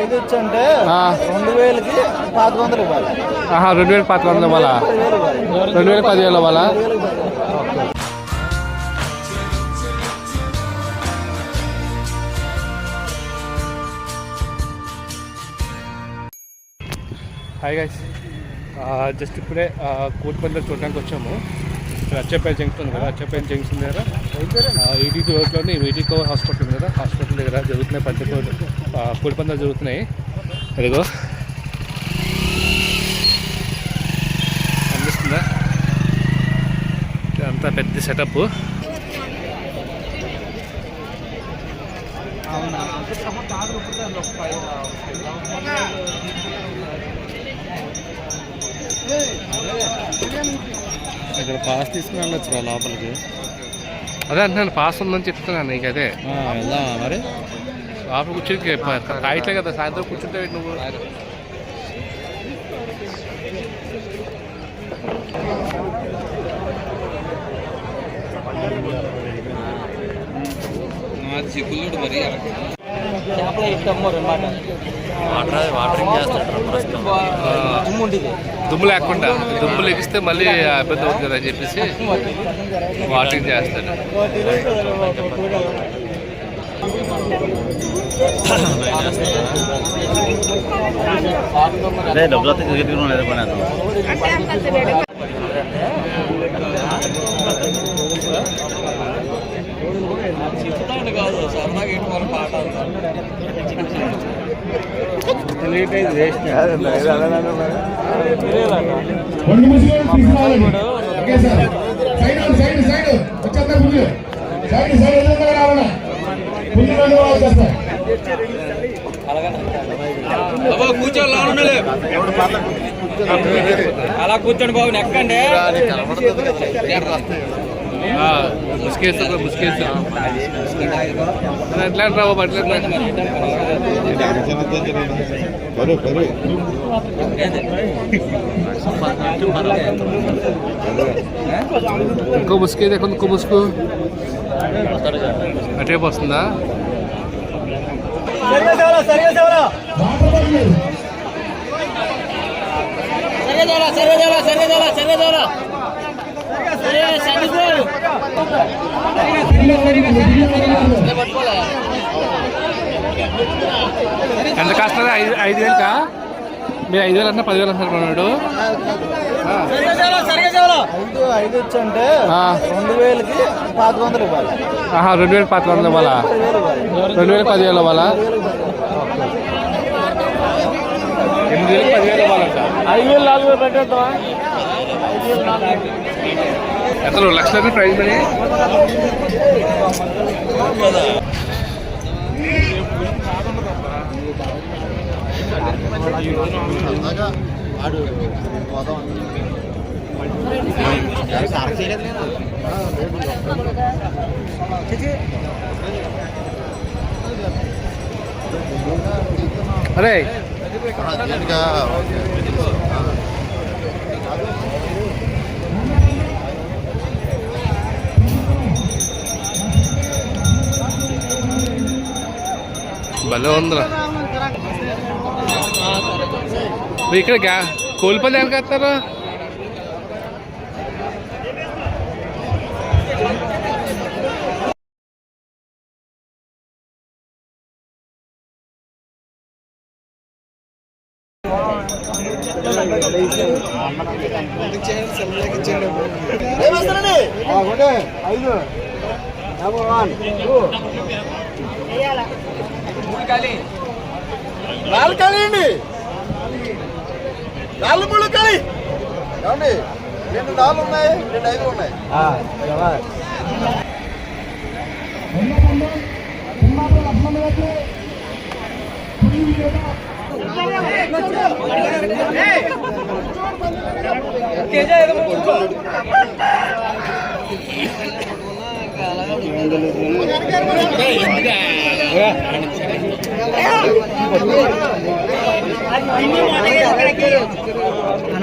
ఐదు వచ్చి అంటే. రెండు వేలకి పాతిక వందలు ఇవ్వాలి. రెండు వేలు పాతిక వందలు ఇవ్వాలా? రెండు వేలు పదివేలు ఇవ్వాలా? హాయ్ గైస్ జస్ట్ ఇప్పుడే కూటిపల్లిలో చూడడానికి వచ్చాము. ఇక్కడ అచ్చపల్లి జంక్షన్ ఉంది కదా అచ్చపల్లి జంక్షన్ దగ్గర ఈటీ రోడ్లోని ఈటీ కవర్ హాస్పిటల్ ఉంది కదా హాస్పిటల్ దగ్గర జరుగుతున్నాయి పంచకోటి కూడిపందాలు జరుగుతున్నాయి అదిగో అనిపిస్తుందా ఇదంతా పెద్ద సెటప్ ఇక్కడ పాస్ తీసుకుని వెళ్ళొచ్చు లోపలికి అదే అంటున్నాను పాస్ ఉందని చెప్తున్నాను నీకు అదే వెళ్దామా మరి లోపల కూర్చుని కాయట్లే కదా సాయంత్రం కూర్చుంటే నువ్వు చిక్కులుడు మరి చేపల ఇష్టము రెండమాట వాటర్ వాటరింగ్ చేస్తాడు ప్రస్తుతం దుమ్ము లేకుండా దుమ్ము లెగిస్తే మళ్ళీ ఇబ్బంది అవుతుంది కదా అని చెప్పేసి వాటింగ్ చేస్తాడు. అదే డబ్బులతో క్రికెట్ లేదు పని కాదు సరదాగా ఇటువంటి పాట అలా కూర్చోండి బాబు నెక్కండి. ముసుకేస్తా ముసుకేస్తా. ఎట్లా రావు అట్లా బరువు బరువు ఇంకో ముసుకు ఏది ఇంకో ముసుకు. అటేపు వస్తుందా సరే సరే సరే సరే ఎంత కాస్తుంది? ఐదు ఐదు వేలుకా మీరు ఐదు వేలు అన్నా పదివేలు అంటున్నారు కొన్నాడు. ఐదు ఐదు వచ్చి అంటే ఆ. రెండు వేలకి పాతిక వందలు ఇవ్వాలి. ఆహా రెండు వేలు పాతిక వందలు ఇవ్వాలా? రెండు వేలు పదివేలు ఇవ్వాలా? ఎనిమిది వేలు పదివేలు ఇవ్వాలంట. ఐదు వేలు నాలుగు వేలు పెట్టేద్దామా? ఎంత రెండు లక్షలు ప్రైజ్ మనీ. అరే. భలే ఉందిరా మీరు ఇక్కడ గ్యా కోల్పల్లి ఎక్కడికి వస్తారు ఒకటే ఐదు నెంబర్ వన్ నాలుగు ఖాళీ అండి నాలుగు మూడు ఖాళీ ఏమండి? రెండు నాలుగు ఉన్నాయి రెండు ఐదు ఉన్నాయి.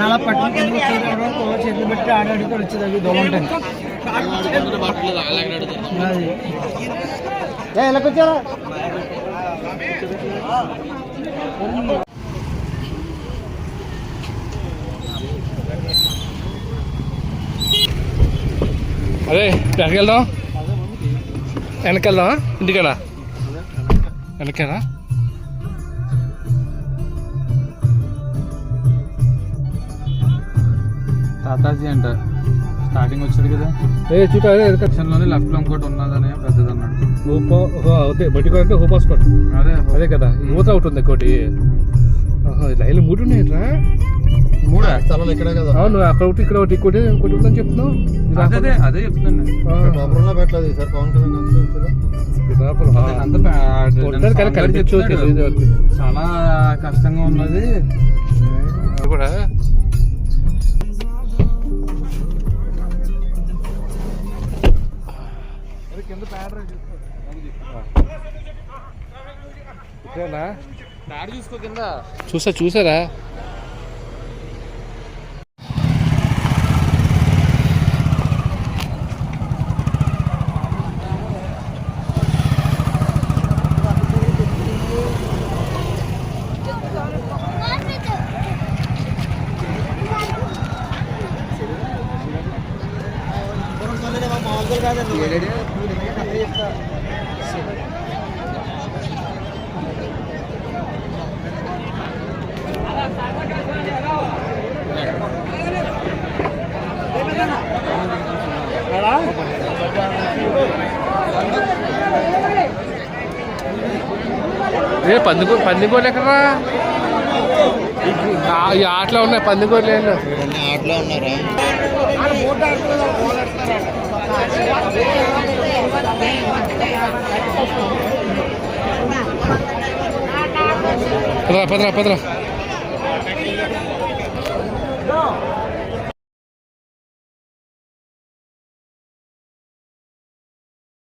అలా పట్టుకుని చేతులు పెట్టి ఆడాడితే వచ్చేది అవి దోమంటాను ఎలా కూర్చోరా అదే ఎక్కడికి వెళ్దాం వెనక్కి వెళ్దామా వెనకేనా టాటాజీ అంట. స్టార్టింగ్ వచ్చాడు కదా. ఏ చూడ లెఫ్ట్లో ఇంకోటి ఉన్నదని పెద్దది అన్నాడు హోప్ అదే బట్టి అంటే హోప్ అదే అదే కదా యువత ఒకటి ఉంది ఆహా, లైన్లు మూడు ఉన్నాయట్రా మూడా? స్థలం ఇక్కడే కదా. అవును అక్కడ ఒకటి ఇక్కడ ఒకటి ఇంకోటి ఇంకోటి ఉందని చెప్తున్నావు. అదే అదే చెప్తున్నాను పెట్టలేదు సార్ పవన్ కళ్యాణ్. చాలా కష్టంగా ఉన్నది. కూడా ఇదేనా చూసుకో కింద. చూసా చూసారా? ఏ పందికో పందికోలు ఎక్కడరా? ఈ ఆటలో ఉన్నాయి పందికోలు ఏంటో ఆటలో ఉన్నారా? పదరా పదరా పదరా.